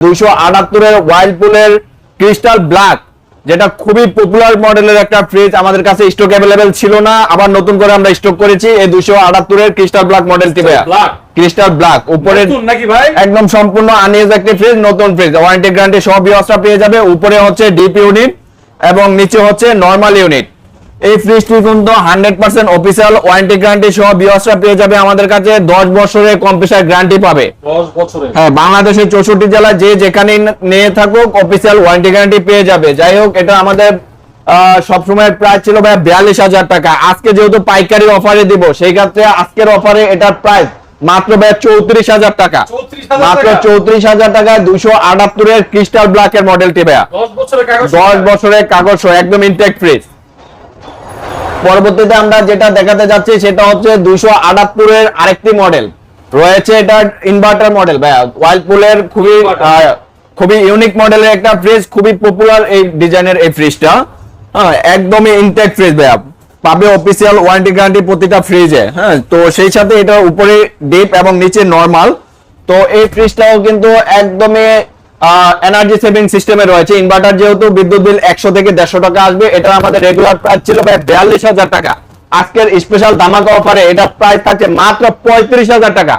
দুইশো আটাত্তরের ওয়াইল্ডপুলের crystal black যেটা খুবই পপুলার মডেলের একটা ফ্রিজ আমাদের কাছে স্টক অ্যাভেলেবেল ছিল না আবার নতুন করে আমরা স্টক করেছি এই দুইশো আটাত্তরের ক্রিস্টাল ব্ল্যাক মডেলটি ভাইয়া। ক্রিস্টাল ব্ল্যাক উপরে একদম সম্পূর্ণ আনইউজ একটি ফ্রিজ নতুন ফ্রিজ ওয়ারেন্টি গ্যারান্টি সব ব্যবস্থা পেয়ে যাবে। উপরে হচ্ছে ডিপ ইউনিট এবং নিচে হচ্ছে নরমাল ইউনিট এই ফ্রিজটি কিন্তু hundred percent official warranty guarantee সহ ব্যবস্থা পেয়ে যাবে আমাদের কাছে দশ বছরের কম্পিউটার গ্যারান্টি পাবে। হ্যাঁ বাংলাদেশের চৌষট্টি জেলা যে যেখানে নিয়ে থাকুক অফিসিয়াল ওয়ারেন্টি গ্যারান্টি পেয়ে যাবে। যাই হোক এটা আমাদের সবসময় প্রাইস ছিল ভাই বিয়াল্লিশ হাজার টাকা। আজকে যেহেতু পাইকারি অফারে দিব সেই ক্ষেত্রে আজকের অফারে এটার প্রাইস মাত্র ভাই চৌত্রিশ হাজার টাকা। মাত্র চৌত্রিশ হাজার টাকায় দুশো আটাত্তরের ক্রিস্টাল ব্ল্যাকের মডেলটি ভাইয়া। দশ বছরের কাগজ একদম ইনটেক ফ্রিজ পরবর্তীতে আমরা যেটা দেখাতে যাচ্ছি সেটা হচ্ছে দুশো আটাত্তরের আরেকটি মডেল রয়েছে এটা ইনভার্টার মডেল ভাইয়া। ওয়াইল্ডপুলের খুবই খুবই ইউনিক মডেলের একটা ফ্রিজ খুবই পপুলার এই ডিজাইনের এই ফ্রিজটা হ্যাঁ একদমই ইনটেক ফ্রিজ ভাইয়া। পাবে অফিসিয়াল ওয়ারেন্টি গ্যারান্টি প্রতিটা ফ্রিজে হ্যাঁ তো সেই সাথে এটা উপরে ডিপ এবং নিচে নরমাল তো এই ফ্রিজটাও কিন্তু একদমই এনার্জি সেভিং সিস্টেমে রয়েছে। ইনভার্টার যেহেতু বিদ্যুৎ বিল একশো থেকে দেড়শো টাকা আসবে, এটা আমাদের রেগুলার প্রাইস ছিল প্রায় বিয়াল্লিশ হাজার টাকা। আজকের স্পেশাল ধামাকা অফারে এটা প্রাইস থাকছে মাত্র পঁয়ত্রিশ হাজার টাকা।